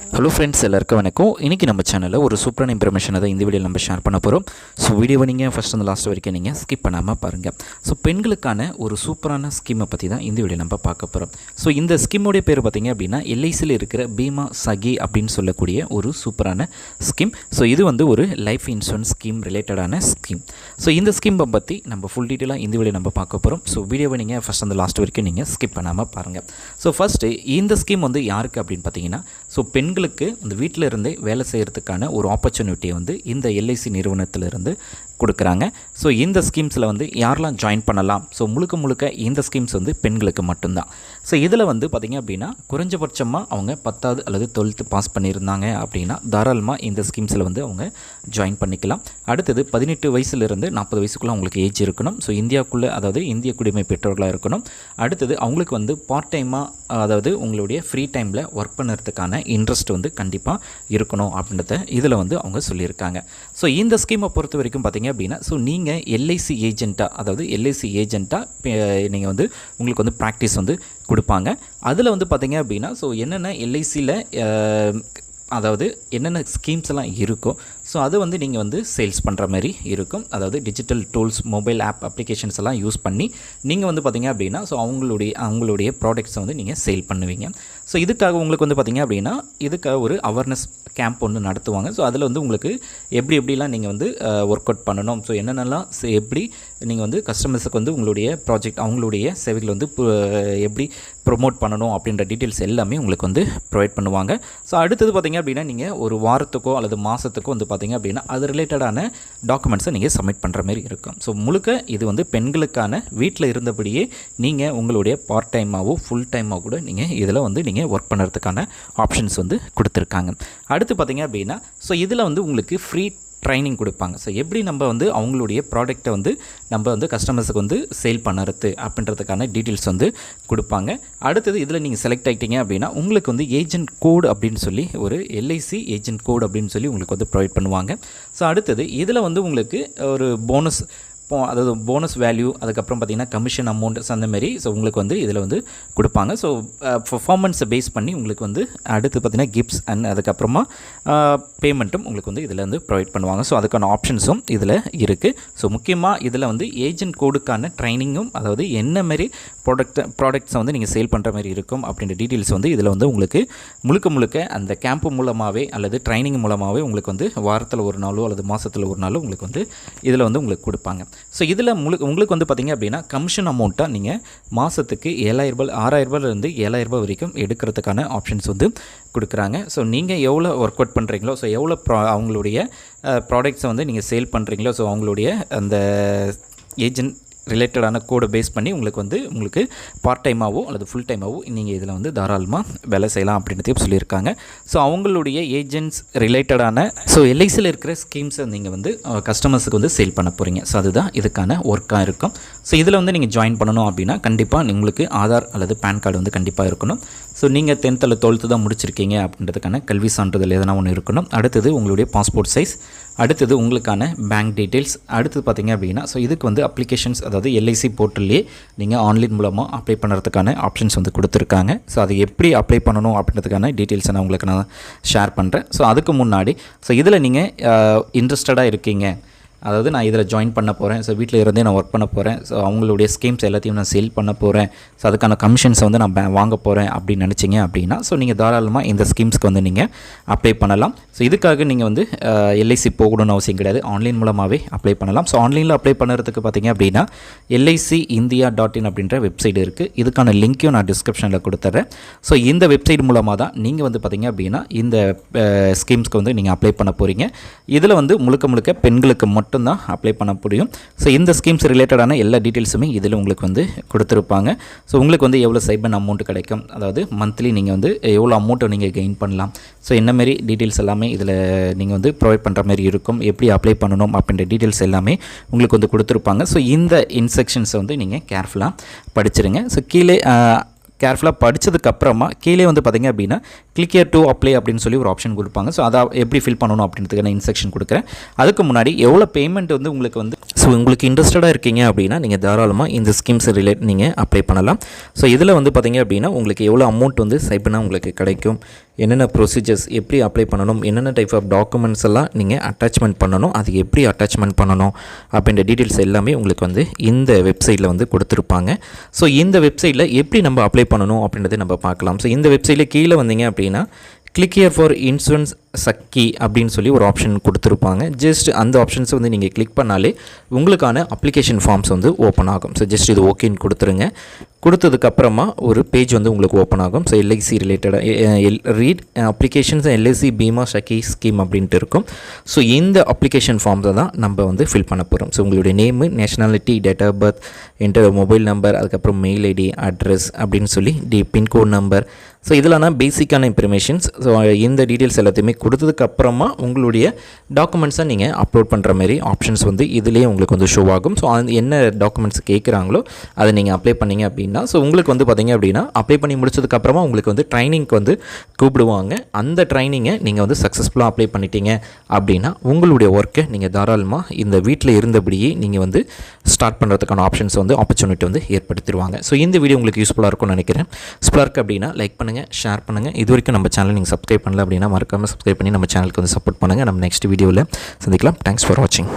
Hello friends எல்லாருக்கும் வணக்கம். இன்றைக்கி நம்ம சேனலில் ஒரு சூப்பரான இன்ஃபர்மேஷனை தான் இந்த வீடியோ நம்ம ஷேர் பண்ண போகிறோம் ஸோ வீடியோவை நீங்கள் ஃபஸ்ட் அந்த லாஸ்ட் வரைக்கும் நீங்கள் ஸ்கிப் பண்ணாமல் பாருங்கள் ஸோ பெண்களுக்கான ஒரு சூப்பரான ஸ்கீமை பற்றி தான் இந்த வீடியோ நம்ம பார்க்க போகிறோம் ஸோ இந்த ஸ்கீமோடைய பேர் பார்த்திங்க அப்படின்னா எல்ஐசியில் இருக்கிற பீமா சகி அப்படின்னு சொல்லக்கூடிய ஒரு சூப்பரான ஸ்கீம் ஸோ இது வந்து ஒரு லைஃப் இன்சூரன்ஸ் ஸ்கீம் ரிலேட்டடான ஸ்கீம் ஸோ இந்த ஸ்கீமை பற்றி நம்ம ஃபுல் டீட்டெயிலாக இந்த வீடியோ நம்ம பார்க்க போகிறோம் ஸோ வீடியோவை நீங்கள் ஃபஸ்ட் அந்த லாஸ்ட் வரைக்கும் நீங்கள் ஸ்கிப் பண்ணாமல் பாருங்கள் ஸோ ஃபஸ்ட்டு இந்த ஸ்கீம் வந்து யாருக்கு அப்படின்னு பார்த்தீங்கன்னா ஸோ பெண் பெண்களுக்கு இந்த வீட்டில் இருந்தே வேலை செய்கிறதுக்கான ஒரு ஆப்பர்ச்சுனிட்டியை வந்து இந்த எல்ஐசி நிறுவனத்திலிருந்து கொடுக்குறாங்க. ஸோ இந்த ஸ்கீம்ஸில் வந்து யாரெல்லாம் ஜாயின் பண்ணலாம்? ஸோ முழுக்க முழுக்க இந்த ஸ்கீம்ஸ் வந்து பெண்களுக்கு மட்டும்தான். ஸோ இதில் வந்து பார்த்திங்க அப்படின்னா குறைஞ்சபட்சமாக அவங்க பத்தாவது அல்லது டுவெல்த்து பாஸ் பண்ணியிருந்தாங்க அப்படின்னா தாராளமாக இந்த ஸ்கீம்ஸில் வந்து அவங்க ஜாயின் பண்ணிக்கலாம். அடுத்தது பதினெட்டு வயசுலேருந்து நாற்பது வயசுக்குள்ளே அவங்களுக்கு ஏஜ் இருக்கணும். ஸோ இந்தியாவுக்குள்ளே அதாவது இந்திய குடிமை பெற்றோர்களாக இருக்கணும். அடுத்தது அவங்களுக்கு வந்து பார்ட் டைமாக அதாவது உங்களுடைய ஃப்ரீ டைமில் ஒர்க் பண்ணுறதுக்கான இன்ட்ரெஸ்ட் வந்து கண்டிப்பாக இருக்கணும் அப்படின்றத இதில் வந்து அவங்க சொல்லியிருக்காங்க. ஸோ இந்த ஸ்கீமை பொறுத்த வரைக்கும் பார்த்திங்க அப்படின்னா ஸோ நீங்கள் எல்ஐசி ஏஜெண்ட்டாக அதாவது எல்ஐசி ஏஜெண்ட்டாக நீங்கள் வந்து உங்களுக்கு வந்து ப்ராக்டிஸ் வந்து கொடுப்பாங்க. அதில் வந்து பார்த்திங்க அப்படின்னா ஸோ என்னென்ன எல்ஐசியில் அதாவது என்னென்ன ஸ்கீம்ஸ் எல்லாம் இருக்கோ ஸோ அதை வந்து நீங்கள் வந்து சேல்ஸ் பண்ணுற மாதிரி இருக்கும். அதாவது digital tools mobile app applications எல்லாம் யூஸ் பண்ணி நீங்கள் வந்து பார்த்தீங்க அப்படின்னா ஸோ அவங்களுடைய அவங்களுடைய ப்ராடக்ட்ஸை வந்து நீங்கள் சேல் பண்ணுவீங்க. ஸோ இதுக்காக உங்களுக்கு வந்து பார்த்தீங்க அப்படின்னா இதுக்காக ஒரு அவேர்னஸ் கேம்ப் ஒன்று நடத்துவாங்க. ஸோ அதில் வந்து உங்களுக்கு எப்படி எப்படிலாம் நீங்கள் வந்து ஒர்க் அவுட் பண்ணணும். ஸோ என்னென்னலாம் எப்படி நீங்கள் வந்து கஸ்டமர்ஸுக்கு வந்து உங்களுடைய ப்ராஜெக்ட் அவங்களுடைய சேவைகள் வந்து எப்படி ப்ரொமோட் பண்ணணும் அப்படின்ற டீட்டெயில்ஸ் எல்லாமே உங்களுக்கு வந்து ப்ரொவைட் பண்ணுவாங்க. ஸோ அடுத்தது பார்த்திங்க அப்படின்னா நீங்கள் ஒரு வாரத்துக்கோ அல்லது மாதத்துக்கோ வந்து பார்த்திங்க அப்படின்னா அது ரிலேட்டடான டாக்குமெண்ட்ஸை நீங்கள் சப்மிட் பண்ணுற மாதிரி இருக்கும். ஸோ முழுக்க இது வந்து பெண்களுக்கான வீட்டில் இருந்தபடியே நீங்கள் உங்களுடைய பார்ட் டைமாகவோ ஃபுல் டைமாக கூட நீங்கள் இதில் வந்து நீங்கள் ஒர்க் பண்ணுறதுக்கான ஆப்ஷன்ஸ் வந்து கொடுத்துருக்காங்க. அடுத்து பார்த்தீங்க அப்படின்னா ஸோ இதில் வந்து உங்களுக்கு ஃப்ரீ ட்ரைனிங் கொடுப்பாங்க. ஸோ எப்படி நம்ம வந்து அவங்களுடைய ப்ராடக்ட்டை வந்து நம்ம வந்து கஸ்டமர்ஸுக்கு வந்து சேல் பண்ணுறது அப்படின்றதுக்கான டீட்டெயில்ஸ் வந்து கொடுப்பாங்க. அடுத்தது இதில் நீங்கள் செலக்ட் ஆகிட்டீங்க அப்படின்னா உங்களுக்கு வந்து ஏஜென்ட் கோடு அப்படின்னு சொல்லி ஒரு எல்ஐசி ஏஜென்ட் கோடு அப்படின்னு சொல்லி உங்களுக்கு வந்து ப்ரொவைட் பண்ணுவாங்க. ஸோ அடுத்தது இதில் வந்து உங்களுக்கு ஒரு போனஸ் அதாவது போனஸ் வேல்யூ அதுக்கப்புறம் பார்த்தீங்கன்னா கமிஷன் அமௌண்ட்ஸ் அந்த மாதிரி ஸோ உங்களுக்கு வந்து இதில் வந்து கொடுப்பாங்க. ஸோ பர்ஃபார்மன்ஸை பேஸ் பண்ணி உங்களுக்கு வந்து அடுத்து பார்த்தீங்கன்னா கிஃப்ட்ஸ் அண்ட் அதுக்கப்புறமா uh, பேமெண்ட்டும் உங்களுக்கு வந்து இதில் வந்து ப்ரொவைட் பண்ணுவாங்க. ஸோ அதுக்கான ஆப்ஷன்ஸும் இதில் இருக்குது ஸோ முக்கியமாக இதில் வந்து ஏஜென்ட் கோடுக்கான ட்ரைனிங்கும் அதாவது என்ன மாதிரி ப்ராடக்ட் ப்ராடக்ட்ஸை வந்து நீங்கள் சேல் பண்ணுற மாதிரி இருக்கும் அப்படின்ற டீட்டெயில்ஸ் வந்து இதில் வந்து உங்களுக்கு முழுக்க முழுக்க அந்த கேம்ப் மூலமாகவே அல்லது ட்ரைனிங் மூலமாகவே உங்களுக்கு வந்து வாரத்தில் ஒரு நாளோ அல்லது மாதத்தில் ஒரு நாளோ உங்களுக்கு வந்து இதில் வந்து உங்களுக்கு கொடுப்பாங்க. ஸோ இதில் முழு உங்களுக்கு வந்து பார்த்திங்க அப்படின்னா கமிஷன் அமௌண்ட்டாக நீங்கள் மாதத்துக்கு ஏழாயிரரூபா ஆறாயிரரூபாலேருந்து ஏழாயிரரூபா வரைக்கும் எடுக்கிறதுக்கான ஆப்ஷன்ஸ் வந்து கொடுக்குறாங்க. ஸோ நீங்கள் எவ்வளோ ஒர்க் அவுட் பண்ணுறீங்களோ ஸோ எவ்வளோ ப்ரா அவங்களுடைய ப்ராடக்ட்ஸை வந்து நீங்கள் சேல் பண்ணுறீங்களோ ஸோ அவங்களுடைய அந்த ஏஜென்ட் ரிலேட்டடான கோடை பேஸ் பண்ணி உங்களுக்கு வந்து உங்களுக்கு பார்ட் டைமாகவோ அல்லது ஃபுல் டைமாகவோ நீங்கள் இதில் வந்து தாராளமாக வேலை செய்யலாம் அப்படின்றதையும் சொல்லியிருக்காங்க. ஸோ அவங்களுடைய ஏஜென்ட்ஸ் ரிலேட்டடான ஸோ எல்ஐசியில் இருக்கிற ஸ்கீம்ஸை நீங்கள் வந்து கஸ்டமர்ஸுக்கு வந்து சேல் பண்ண போகிறீங்க ஸோ அதுதான் இதுக்கான ஒர்க்காக இருக்கும். ஸோ இதில் வந்து நீங்கள் ஜாயின் பண்ணணும் அப்படின்னா கண்டிப்பாக உங்களுக்கு ஆதார் அல்லது பேன் கார்டு வந்து கண்டிப்பாக இருக்கணும். ஸோ நீங்கள் டென்த்தில் டுவெல்த்து தான் முடிச்சிருக்கீங்க அப்படின்றதுக்கான கல்வி சான்றிதழ் எதனா ஒன்று இருக்கணும். அடுத்தது உங்களுடைய பாஸ்போர்ட் சைஸ் அடுத்தது உங்களுக்கான பேங்க் டீட்டெயில்ஸ் அடுத்தது பார்த்திங்க அப்படின்னா ஸோ இதுக்கு வந்து அப்ளிகேஷன்ஸ் அதாவது எல்ஐசி போர்ட்டல்லே நீங்கள் ஆன்லைன் மூலமாக அப்ளை பண்ணுறதுக்கான ஆப்ஷன்ஸ் வந்து கொடுத்துருக்காங்க. ஸோ அது எப்படி அப்ளை பண்ணணும் அப்படின்றதுக்கான டீட்டெயில்ஸை நான் உங்களுக்கு நான் ஷேர் பண்ணுறேன் ஸோ அதுக்கு முன்னாடி ஸோ இதில் நீங்கள் இன்ட்ரெஸ்டடாக இருக்கீங்க. அதாவது நான் இதில் ஜாயின் பண்ண போகிறேன் ஸோ வீட்டில் இருந்தே நான் ஒர்க் பண்ண போகிறேன் ஸோ அவங்களுடைய ஸ்கீம்ஸ் எல்லாத்தையும் நான் சேல் பண்ண போகிறேன் ஸோ அதுக்கான கமிஷன்ஸை வந்து நான் வாங்க போகிறேன் அப்படின்னு நினச்சிங்க அப்படின்னா ஸோ நீங்கள் தாராளமாக இந்த ஸ்கீம்ஸ்க்கு வந்து நீங்கள் அப்ளை பண்ணலாம். ஸோ இதுக்காக நீங்கள் வந்து எல்ஐசி போகணும்னு அவசியம் கிடையாது. ஆன்லைன் மூலமாகவே அப்ளை பண்ணலாம். ஸோ ஆன்லைனில் அப்ளை பண்ணுறதுக்கு பார்த்தீங்க அப்படின்னா எல்ஐசி இந்தியா டாட் இன் அப்படின்ற வெப்சைட் இருக்குது இதுக்கான லிங்க்கையும் நான் டிஸ்கிரிப்ஷனில் கொடுத்துட்றேன் ஸோ இந்த வெப்சைட் மூலமாக தான் நீங்கள் வந்து பார்த்திங்க அப்படின்னா இந்த ஸ்கீம்ஸ்க்கு வந்து நீங்கள் அப்ளை பண்ண போகிறீங்க இதில் வந்து முழுக்க முழுக்க பெண்களுக்கு மட்டும் மட்டும்தான் அப்ளை பண்ண முடியும். ஸோ இந்த ஸ்கீம்ஸ் ரிலேட்டடான எல்லா டீட்டெயில்ஸுமே இதில் உங்களுக்கு வந்து கொடுத்துருப்பாங்க. ஸோ உங்களுக்கு வந்து எவ்வளோ சைபன் அமௌண்ட் கிடைக்கும்? அதாவது மந்த்லி நீங்கள் வந்து எவ்வளோ அமௌண்ட்டை நீங்கள் கெயின் பண்ணலாம்? ஸோ என்னமாரி டீட்டெயில்ஸ் எல்லாமே இதில் நீங்கள் வந்து ப்ரொவைட் பண்ணுற மாதிரி இருக்கும்? எப்படி அப்ளை பண்ணணும்? அப்படின்ற டீட்டெயில்ஸ் எல்லாமே உங்களுக்கு வந்து கொடுத்துருப்பாங்க. ஸோ இந்த இன்ஸ்ட்ரக்ஷன்ஸை வந்து நீங்கள் கேர்ஃபுல்லாக படிச்சிருங்க. ஸோ கீழே கேர்ஃபுல்லாக படித்ததுக்கப்புறமா கீழே வந்து பார்த்தீங்க அப்படின்னா கிளிக் டூ டு அப்ளை அப்படின்னு சொல்லி ஒரு ஆப்ஷன் கொடுப்பாங்க. ஸோ அதை எப்படி ஃபில் பண்ணணும் அப்படின்றதுக்கான இன்ஸ்ட்ரக்ஷன் கொடுக்குறேன். அதுக்கு முன்னாடி எவ்வளோ பேமெண்ட் வந்து உங்களுக்கு வந்து ஸோ உங்களுக்கு இன்ட்ரெஸ்டடாக இருக்கீங்க அப்படின்னா நீங்கள் தாராளமாக இந்த ஸ்கீம்ஸ் ரிலேட் நீங்கள் அப்ளை பண்ணலாம். ஸோ இதில் வந்து பார்த்தீங்க அப்படின்னா உங்களுக்கு எவ்வளோ அமௌண்ட் வந்து சைப்பினா உங்களுக்கு கிடைக்கும். என்னென்ன ப்ரொசீஜர்ஸ் எப்படி அப்ளை பண்ணணும் என்னென்ன டைப் ஆஃப் டாக்குமெண்ட்ஸ் எல்லாம் நீங்கள் அட்டாச்மெண்ட் பண்ணணும் அது எப்படி அட்டாச்மெண்ட் பண்ணணும் அப்படின்ற டீட்டெயில்ஸ் எல்லாமே உங்களுக்கு வந்து இந்த வெப்சைட்டில் வந்து கொடுத்துருப்பாங்க. ஸோ இந்த வெப்சைட்டில் எப்படி நம்ம அப்ளை பண்ணணும் அப்படின்றத நம்ம பார்க்கலாம். ஸோ இந்த வெப்சைட்டில் கீழே வந்தீங்க அப்படின்னா கிளிக் இயர் ஃபார் இன்சூரன்ஸ் சக்கி அப்படின்னு சொல்லி ஒரு ஆப்ஷன் கொடுத்துருப்பாங்க. ஜஸ்ட் அந்த ஆப்ஷன்ஸை வந்து நீங்கள் கிளிக் பண்ணாலே உங்களுக்கான அப்ளிகேஷன் ஃபார்ம்ஸ் வந்து ஓப்பன் ஆகும். ஸோ ஜஸ்ட் இது ஓகேன்னு கொடுத்துருங்க. கொடுத்ததுக்கப்புறமா ஒரு பேஜ் வந்து உங்களுக்கு ஓப்பன் ஆகும். ஸோ எல்ஐசி ரிலேட்டடாக எல் read applications LIC Bima Sakhi scheme அப்படின்ட்டு இருக்கும். ஸோ இந்த அப்ளிகேஷன் ஃபார்ம்ஸை தான் நம்ம வந்து ஃபில் பண்ண போகிறோம் ஸோ உங்களுடைய name nationality date of birth enter mobile number அதுக்கப்புறம் மெயில் ஐடி அட்ரஸ் அப்படின்னு சொல்லி டி பின்கோட் நம்பர் ஸோ இதெல்லாம் தான் பேசிக்கான இன்ஃபர்மேஷன்ஸ் ஸோ இந்த டீட்டெயில்ஸ் எல்லாத்தையுமே கொடுத்ததுக்கப்புறமா உங்களுடைய டாக்குமெண்ட்ஸை நீங்கள் அப்லோட் பண்ணுற மாதிரி ஆப்ஷன்ஸ் வந்து இதுலேயே உங்களுக்கு வந்து ஷோ ஆகும். ஸோ அது என்ன டாக்குமெண்ட்ஸ் கேட்குறாங்களோ அதை நீங்கள் அப்ளை பண்ணிங்க அப்படின்னா ஸோ உங்களுக்கு வந்து பார்த்தீங்க அப்படின்னா அப்ளை பண்ணி முடிச்சதுக்கப்புறமா உங்களுக்கு வந்து ட்ரைனிங்க்கு வந்து கூப்பிடுவாங்க. அந்த ட்ரைனிங்கை நீங்கள் வந்து சக்ஸஸ்ஃபுல்லாக அப்ளை பண்ணிட்டீங்க அப்படின்னா உங்களுடைய ஒர்க்கை நீங்கள் தாராளமாக இந்த வீட்டில் இருந்தபடியே நீங்கள் வந்து ஸ்டார்ட் பண்ணுறதுக்கான ஆப்ஷன்ஸ் வந்து ஆப்பர்ச்சுனிட்டி வந்து ஏற்படுத்திடுவாங்க. ஸோ இந்த வீடியோ உங்களுக்கு யூஸ்ஃபுல்லாக இருக்கும்னு நினைக்கிறேன். ஸ்ப்ளர்க் அப்படின்னா லைக் பண்ணுங்கள் ஷேர் பண்ணுங்கள் இது வரைக்கும் நம்ம சேனல் நீங்கள் சப்ஸ்கிரைப் பண்ணல அப்படின்னா மறக்காமல் சப்ஸ்கிரைப் பண்ணி நம்ம சேனலுக்கு வந்து சப்போர்ட் பண்ணுங்கள் நம்ம நெக்ஸ்ட் வீடியோவில் சந்திக்கலாம். தேங்க்ஸ் ஃபார் வாட்சிங்